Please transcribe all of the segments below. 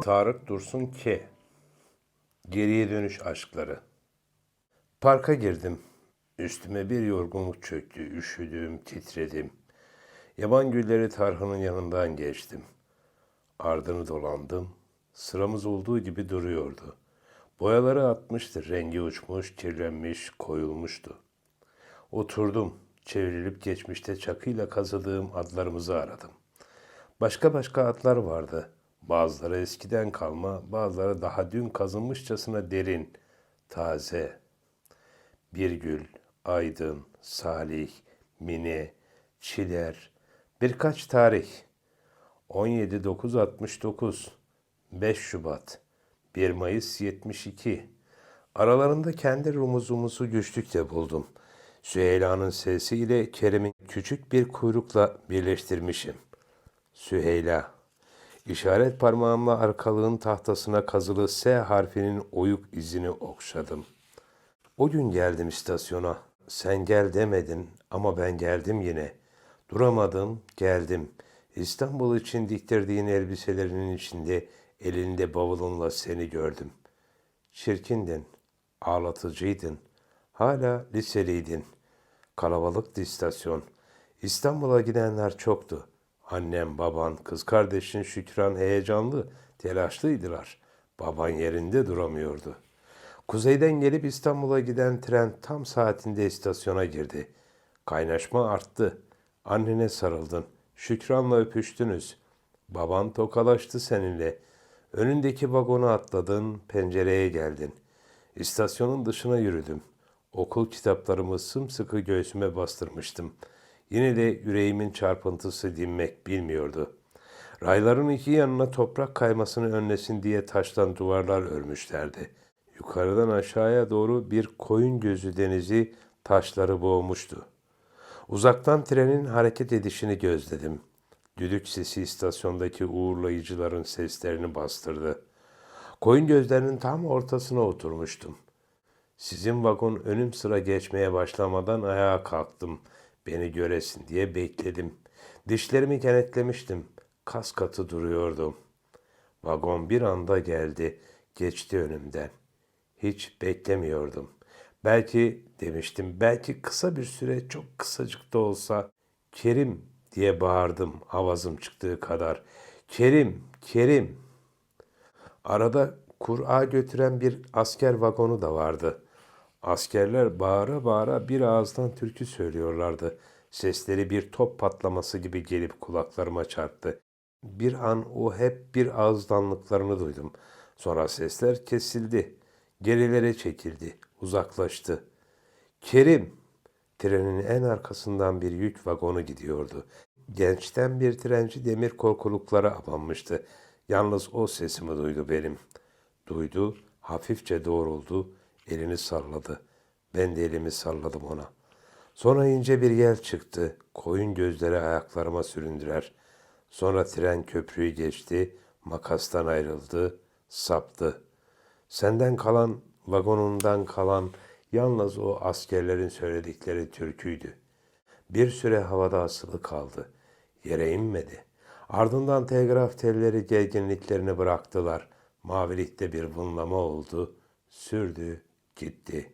Tarık Dursun K. Geriye dönüş aşkları. Parka girdim. Üstüme bir yorgunluk çöktü. Üşüdüm, titredim. Yaban gülleri tarhanın yanından geçtim. Ardını dolandım. Sıramız olduğu gibi duruyordu. Boyaları atmıştı. Rengi uçmuş, kirlenmiş, koyulmuştu. Oturdum. Çevrilip geçmişte çakıyla kazıdığım adlarımızı aradım. Başka başka atlar vardı. Bazıları eskiden kalma, bazıları daha dün kazınmışçasına derin, taze. Birgül, Aydın, Salih, Mine, Çiler, birkaç tarih. 17.969, 5 Şubat, 1 Mayıs 72. Aralarında kendi rumuzumuzu güçlükle buldum. Süheyla'nın sesiyle Kerim'in küçük bir kuyrukla birleştirmişim. Süheyla. İşaret parmağımla arkalığın tahtasına kazılı S harfinin oyuk izini okşadım. O gün geldim istasyona. Sen gel demedin ama ben geldim yine. Duramadım, geldim. İstanbul için diktirdiğin elbiselerinin içinde elinde bavulunla seni gördüm. Çirkindin, ağlatıcıydın. Hala liseliydin. Kalabalıktı istasyon. İstanbul'a gidenler çoktu. Annem, baban, kız kardeşin Şükran heyecanlı, telaşlıydılar. Baban yerinde duramıyordu. Kuzeyden gelip İstanbul'a giden tren tam saatinde istasyona girdi. Kaynaşma arttı. Annene sarıldın. Şükran'la öpüştünüz. Baban tokalaştı seninle. Önündeki vagona atladın, pencereye geldin. İstasyonun dışına yürüdüm. Okul kitaplarımı sımsıkı göğsüme bastırmıştım. Yine de yüreğimin çarpıntısı dinmek bilmiyordu. Rayların iki yanına toprak kaymasını önlesin diye taştan duvarlar örmüşlerdi. Yukarıdan aşağıya doğru bir koyun gözü denizi taşları boğmuştu. Uzaktan trenin hareket edişini gözledim. Düdük sesi istasyondaki uğurlayıcıların seslerini bastırdı. Koyun gözlerinin tam ortasına oturmuştum. Sizin vagon önüm sıra geçmeye başlamadan ayağa kalktım. Beni göresin diye bekledim. Dişlerimi kenetlemiştim. Kas katı duruyordum. Vagon bir anda geldi. Geçti önümden. Hiç beklemiyordum. Belki demiştim, belki kısa bir süre çok kısacık da olsa Kerim diye bağırdım avazım çıktığı kadar. Kerim, Kerim. Arada Kur'a götüren bir asker vagonu da vardı. Askerler bağıra bağıra bir ağızdan türkü söylüyorlardı. Sesleri bir top patlaması gibi gelip kulaklarıma çarptı. Bir an o hep bir ağızdanlıklarını duydum. Sonra sesler kesildi. Gerilere çekildi, uzaklaştı. Kerim! Trenin en arkasından bir yük vagonu gidiyordu. Gençten bir trenci demir korkuluklara abanmıştı. Yalnız o sesimi duydu benim. Duydu, hafifçe doğruldu, elini salladı. Ben de elimi salladım ona. Sonra ince bir yel çıktı. Koyun gözleri ayaklarıma süründürer. Sonra tren köprüyü geçti, makastan ayrıldı, saptı. Senden kalan, vagonundan kalan yalnız o askerlerin söyledikleri türküydü. Bir süre havada asılı kaldı. Yere inmedi. Ardından telgraf telleri gerginliklerini bıraktılar. Mavilikte bir vınlama oldu. Sürdü, gitti.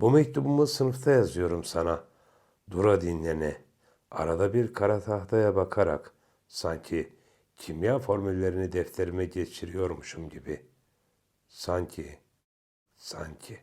Bu mektubumu sınıfta yazıyorum sana. Dura dinlene. Arada bir kara tahtaya bakarak sanki kimya formüllerini defterime geçiriyormuşum gibi. Sanki, sanki.